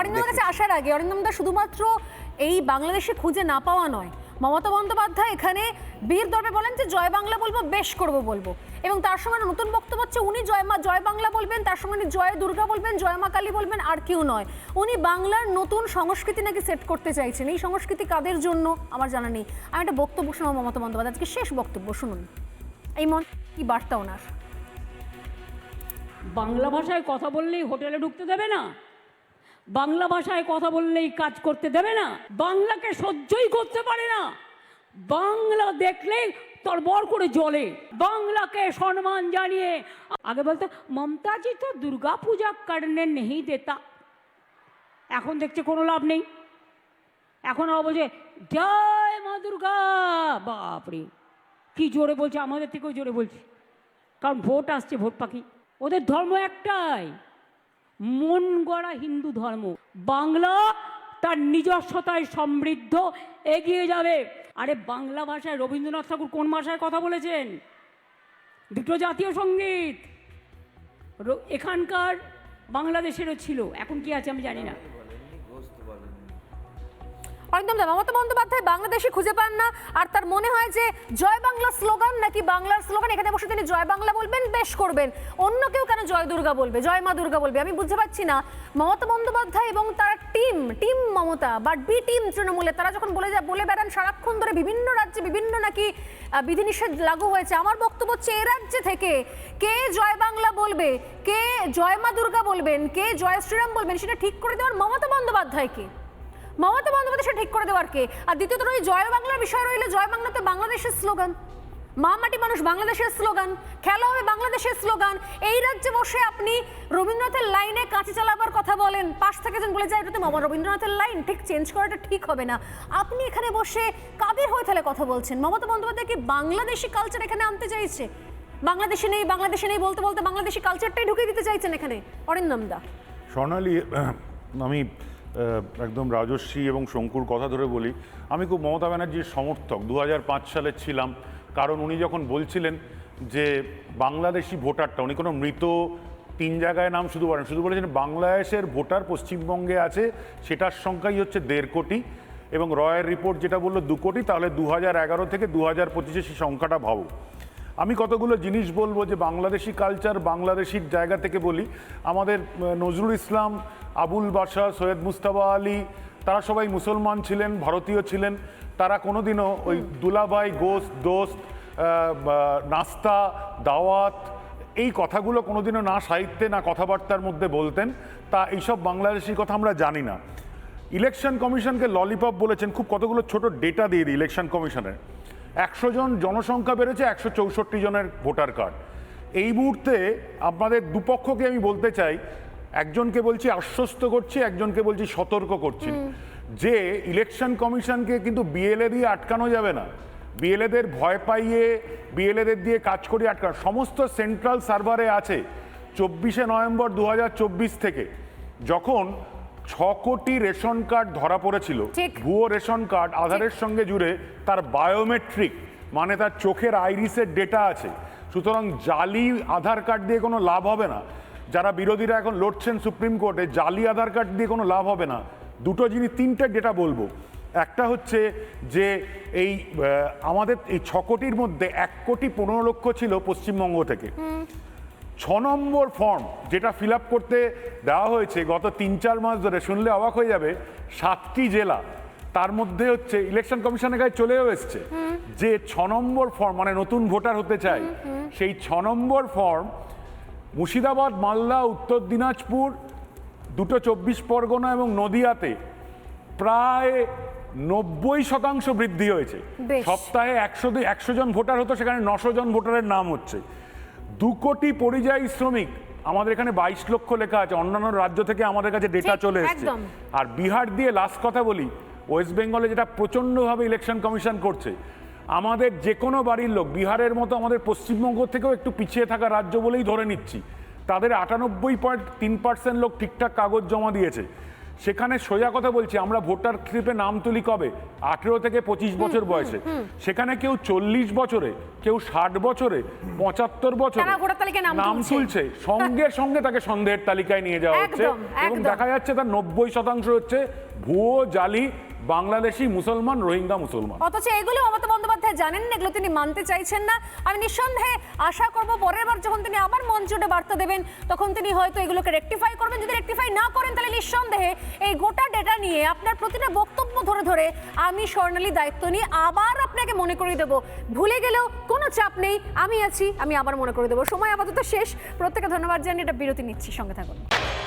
অরিন্দমের কাছে আসার আগে অরিন্দমদা শুধুমাত্র এই বাংলাদেশে খুঁজে না পাওয়া নয় মমতা বন্দ্যোপাধ্যায় এখানে বীর দর্পে বলেন যে জয় বাংলা বলব বেশ করব বলব। এবং তার সঙ্গে নতুন বক্তব্য হচ্ছে উনি জয় মা জয় বাংলা বলবেন তার সঙ্গে উনি জয় দুর্গা বলবেন জয় মা কালী বলবেন আর কেউ নয়। উনি বাংলার নতুন সংস্কৃতি নাকি সেট করতে চাইছেন? এই সংস্কৃতি কাদের জন্য? আমার জানা নেই। আমি একটা বক্তব্য শোনাবো মমতা বন্দ্যোপাধ্যায় আজকে শেষ বক্তব্য শুনুন। এই মন কি বার্তা ওনার? বাংলা ভাষায় কথা বললেই হোটেলে ঢুকতে দেবে না? বাংলা ভাষায় কথা বললেই কাজ করতে দেবে না। বাংলাকে সহ্যই করতে পারে না। বাংলা দেখলেই তোর বর করে জ্বলে। বাংলাকে সম্মান জানিয়ে আগে বলতো, মমতাজি তো দুর্গা পূজা করনে নেই দেতা। এখন দেখছে কোনো লাভ নেই। এখন বলছে, জয় মা দুর্গা! বাপরে, কি জোরে বলছে, আমাদের থেকেও জোরে বলছে। কারণ ভোট আসছে, ভোট পাখি। ওদের ধর্ম একটাই। মন গড়া হিন্দু ধর্ম। বাংলা তার নিজস্বতায় সমৃদ্ধ, এগিয়ে যাবে। আরে বাংলা ভাষায় রবীন্দ্রনাথ ঠাকুর কোন ভাষায় কথা বলেছেন? দুটো জাতীয় সংগীত। এখানকার বাংলাদেশেরও ছিল। এখন কি আছে আমি জানি না। অরিন্দম দা মমতা বন্দ্যোপাধ্যায় বাংলাদেশে খুঁজে পান না, আর তার মনে হয় যে জয় বাংলা স্লোগান নাকি বাংলার স্লোগান? এখানে বসে তিনি জয় বাংলা বলবেন, বেশ করবেন। অন্য কেউ কেন জয় দুর্গা বলবে? জয় মা দুর্গা বলবে? আমি বুঝতে পারছি না। মমতা বন্দ্যোপাধ্যায় এবং তার টিম টিম মমতা বা বি টিম তৃণমূলে, তারা যখন বলে যায় বলে বেড়ান সারাক্ষণ ধরে বিভিন্ন রাজ্যে বিভিন্ন নাকি বিধিনিষেধ লাগু হয়েছে। আমার বক্তব্য হচ্ছে এ রাজ্যে থেকে কে জয় বাংলা বলবে, কে জয় মা দুর্গা বলবেন, কে জয় শ্রীরাম বলবেন, সেটা ঠিক করে দেওয়ার মমতা বন্দ্যোপাধ্যায়কে। মমতা বন্দ্যোপাধ্যায় ঠিক করে দেওয়ার কে? আর দ্বিতীয়ত ওই জয় বাংলার বিষয় রইলে, জয় বাংলাতে বাংলাদেশের স্লোগান। মা মাটি মানুষ বাংলাদেশের স্লোগান, খেলা হবে বাংলাদেশের স্লোগান। এই রাজ্যে বসে আপনি রবীন্দ্রনাথের লাইনে কাঁচি চালাবার কথা বলেন, পাশ থেকে যেন বলে যায়, এটা তো মামা রবীন্দ্রনাথের লাইন, ঠিক চেঞ্জ করাটা ঠিক হবে না। আপনি এখানে বসে কাদের হয়ে তাহলে কথা বলছেন? মমতা বন্দ্যোপাধ্যায় কি বাংলাদেশি কালচার এখানে আনতে চাইছে? বাংলাদেশে নেই বাংলাদেশে নেই বলতে বলতে বাংলাদেশি কালচারটাই ঢুকিয়ে দিতে চাইছেন এখানে? অরিন্দম দা। স্বর্ণালী, আমি একদম রাজস্বী এবং শঙ্কুর কথা ধরে বলি, আমি খুব মমতা ব্যানার্জির সমর্থক। দু হাজার পাঁচ সালে ছিলাম। কারণ উনি যখন বলছিলেন যে বাংলাদেশি ভোটারটা, উনি কোনো মৃত তিন জায়গায় নাম শুধু বলেন শুধু বলেছেন বাংলাদেশের ভোটার পশ্চিমবঙ্গে আছে, সেটার সংখ্যাই হচ্ছে দেড় কোটি এবং রয়ের রিপোর্ট যেটা বলল দু কোটি, তাহলে দু থেকে দু হাজার পঁচিশে সেই সংখ্যাটা ভাবো। আমি কতগুলো জিনিস বলব যে বাংলাদেশি কালচার বাংলাদেশির জায়গা থেকে বলি। আমাদের নজরুল ইসলাম, আবুল বাশা সৈয়দ মুস্তাবা আলী, তারা সবাই মুসলমান ছিলেন, ভারতীয় ছিলেন। তারা কোনোদিনও ওই দুলাভাই, গোস, দোস্ত নাস্তা, দাওয়াত, এই কথাগুলো কোনোদিনও না সাহিত্যে, না কথাবার্তার মধ্যে বলতেন। তা এইসব বাংলাদেশি কথা আমরা জানি না। ইলেকশন কমিশনকে ললিপপ বলেছেন। খুব কতগুলো ছোট ডেটা দিয়ে দিই ইলেকশন কমিশনের। একশো জন জনসংখ্যা বেড়েছে একশো চৌষট্টি জনের ভোটার কার্ড। এই মুহূর্তে আপনাদের দুপক্ষকে আমি বলতে চাই একজনকে বলছি আশ্বস্ত করছি একজনকে বলছি সতর্ক করছি। যে ইলেকশন কমিশনকে কিন্তু বিএলএ দিয়ে আটকানো যাবে না। বিএলএদের ভয় পাইয়ে বিএলএদের দিয়ে কাজ করিয়ে আটকানো। সমস্ত সেন্ট্রাল সার্ভারে আছে চব্বিশে নভেম্বর দু হাজার চব্বিশ থেকে। যখন ছ কোটি রেশন কার্ড ধরা পড়েছিল। ভুয়ো রেশন কার্ড আধারের সঙ্গে জুড়ে তার বায়োমেট্রিক মানে তার চোখের আইরিসের ডেটা আছে। সুতরাং জালি আধার কার্ড দিয়ে কোনো লাভ হবে না। যারা বিরোধীরা এখন লড়ছেন সুপ্রিম কোর্টে জালি আধার কার্ড দিয়ে কোনো লাভ হবে না। দুটো জিনিস তিনটে ডেটা বলব। একটা হচ্ছে যে এই আমাদের এই ছ কোটির মধ্যে এক কোটি পনেরো লক্ষ ছিল পশ্চিমবঙ্গ থেকে। ছ নম্বর ফর্ম যেটা ফিল আপ করতে দেওয়া হয়েছে গত তিন চার মাস ধরে শুনলে অবাক হয়ে যাবে সাতটি জেলা। তার মধ্যে হচ্ছে ইলেকশন কমিশনের কাছে চলেও এসছে। যে ছ নম্বর ফর্ম মানে নতুন ভোটার হতে চাই সেই ছ নম্বর ফর্ম মুর্শিদাবাদ মালদা উত্তর দিনাজপুর দুটো চব্বিশ পরগনা এবং নদিয়াতে প্রায় নব্বই শতাংশ বৃদ্ধি হয়েছে। সপ্তাহে একশো একশো জন ভোটার হতো সেখানে নশো জন ভোটারের নাম হচ্ছে। দু কোটি পরিযায়ী শ্রমিক আমাদের এখানে বাইশ লক্ষ লেখা আছে অন্যান্য রাজ্য থেকে আমাদের কাছে ডেটা চলে এসেছে। আর বিহার দিয়ে লাস্ট কথা বলি ওয়েস্ট বেঙ্গলে যেটা প্রচণ্ডভাবে ইলেকশন কমিশন করছে আমাদের যে কোনো বাড়ির লোক বিহারের মতো আমাদের পশ্চিমবঙ্গ থেকেও একটু পিছিয়ে থাকা রাজ্য বলেই ধরে নিচ্ছি তাদের আটানব্বই পয়েন্ট তিন পার্সেন্ট লোক ঠিকঠাক কাগজ জমা দিয়েছে। সেখানে সোজা কথা বলছি আমরা ভোটার স্লিপে নাম তুলি কবে? আঠেরো থেকে পঁচিশ বছর বয়সে। সেখানে কেউ চল্লিশ বছরে কেউ ষাট বছরে পঁচাত্তর বছরে নাম। তুলছে। সঙ্গে সঙ্গে তাকে সন্দেহের তালিকায় নিয়ে যাওয়া হচ্ছে এবং দেখা যাচ্ছে তার নব্বই শতাংশ হচ্ছে ভুয়ো জালি বাংলাদেশি মুসলমান, রোহিঙ্গা মুসলমান। অথচ এগুলো মমতা বন্দ্যোপাধ্যায় জানেন না এগুলো তিনি মানতে চাইছেন না। আমি নিঃসন্দেহে আশা করব পরের বার যখন তিনি আবার মঞ্চে বার্তা দেবেন, তখন তিনি হয়তো এগুলোকে রেকটিফাই করবেন। যদি রেকটিফাই না করেন, তাহলে নিঃসন্দেহে এই গোটা ডেটা নিয়ে আপনার প্রতিটা বক্তব্য ধরে ধরে আমি স্বর্ণালী দায়িত্ব নিয়ে আবার আপনাকে মনে করিয়ে দেবো। ভুলে গেলেও কোনো চাপ নেই, আমি আছি, আমি আবার মনে করে দেবো। সময় আপাতত শেষ। প্রত্যেকে ধন্যবাদ জানিয়ে এটা বিরতি নিচ্ছি। সঙ্গে থাকুন।